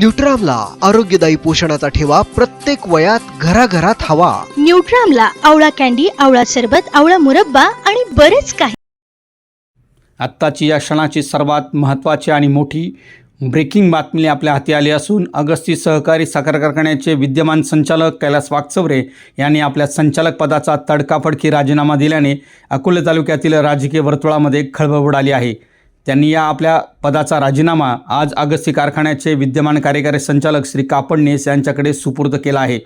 न्यूट्रामला आरोग्यदायी पोषणाचा ठेवा प्रत्येक वयात घराघरात हवा. न्यूट्रामला आवळा कॅन्डी आवळा सरबत आवळा मुरब्बा आणि बरेच काही. आत्ताची या क्षणाची सर्वात महत्त्वाची आणि मोठी ब्रेकिंग बातमी आपल्या हाती आली असून अगस्ती सहकारी साखर कारखान्याचे विद्यमान संचालक कैलास वाकचवरे यांनी आपल्या संचालक पदाचा तडकाफडकी राजीनामा दिल्याने अकोले तालुक्यातील राजकीय वर्तुळामध्ये खळबळ उडाली आहे. त्यांनी या आपल्या पदाचा राजीनामा आज अगस्ती कारखान्याचे विद्यमान कार्यकारी संचालक श्री कापडनेस यांच्याकडे सुपूर्द केला आहे.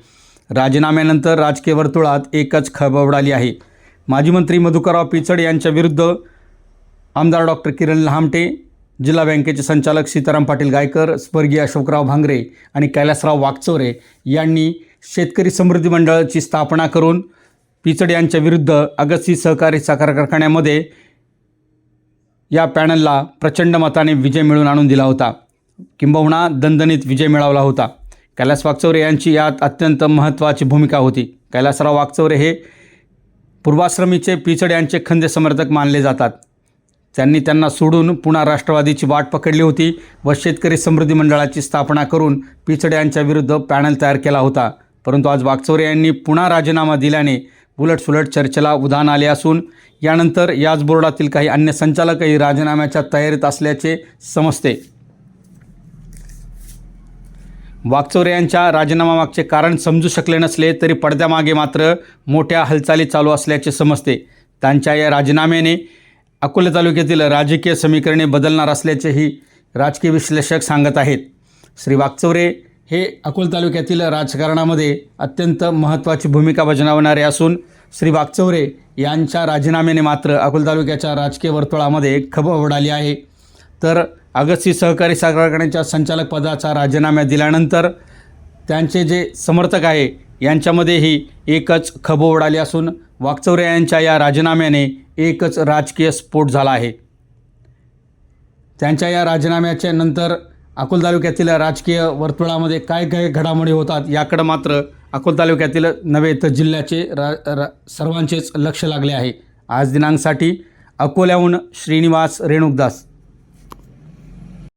राजीनाम्यानंतर राजकीय वर्तुळात एकच खळबळ उडाली आहे. माजी मंत्री मधुकरराव पिचड यांच्या विरुद्ध आमदार डॉक्टर किरण लहामटे जिल्हा बँकेचे संचालक सीताराम पाटील गायकर स्वर्गीय अशोकराव भांगरे आणि कैलासराव वागचौरे यांनी शेतकरी समृद्धी मंडळाची स्थापना करून पिचड यांच्या विरुद्ध अगस्ती सहकारी साखर कारखान्यामध्ये या पॅनलला प्रचंड मताने विजय मिळवून आणून दिला होता. किंबहुना दणदणीत विजय मिळवला होता. कैलास वाकचौरे यांची यात अत्यंत महत्त्वाची भूमिका होती. कैलासराव वागचौरे हे पूर्वाश्रमीचे पिचड यांचे खंदे समर्थक मानले जातात. त्यांनी त्यांना सोडून पुन्हा राष्ट्रवादीची वाट पकडली होती व शेतकरी समृद्धी मंडळाची स्थापना करून पिचड यांच्या विरुद्ध पॅनल तयार केला होता. परंतु आज वागचौरे यांनी पुन्हा राजीनामा दिल्याने उलटसुलट चर्चेला उधाण आले असून यानंतर याच बोर्डातील काही अन्य संचालकही राजीनाम्याच्या तयारीत असल्याचे समजते. वागचौरे यांच्या राजीनामामागचे कारण समजू शकले नसले तरी पडद्यामागे मात्र मोठ्या हालचाली चालू असल्याचे समजते. त्यांच्या या राजीनाम्याने अकोले तालुक्यातील राजकीय समीकरणे बदलणार असल्याचेही राजकीय विश्लेषक सांगत आहेत. श्री वागचौरे हे अकोला तालुक्यातील राजकारणामध्ये अत्यंत महत्त्वाची भूमिका बजावणारे असून श्री वागचौरे यांच्या राजीनाम्याने मात्र अकोला तालुक्याच्या राजकीय वर्तुळामध्ये खबर उडाली आहे. तर अगस्ती सहकारी साखर कारखान्याच्या संचालक पदाचा राजीनामा दिल्यानंतर त्यांचे जे समर्थक आहे यांच्यामध्येही एकच खबो उडाली असून वागचौरे यांच्या या राजीनाम्याने एकच राजकीय स्फोट झाला आहे. त्यांच्या या राजीनाम्याच्या नंतर अकोल तालुक्यातील राजकीय वर्तुळामध्ये काय काय घडामोडी होतात याकडं मात्र अकोल तालुक्यातील नव्हे तर जिल्ह्याचे रा, रा सर्वांचेच लक्ष लागले आहे. आज दिनांकसाठी अकोल्याहून श्रीनिवास रेणुकदास.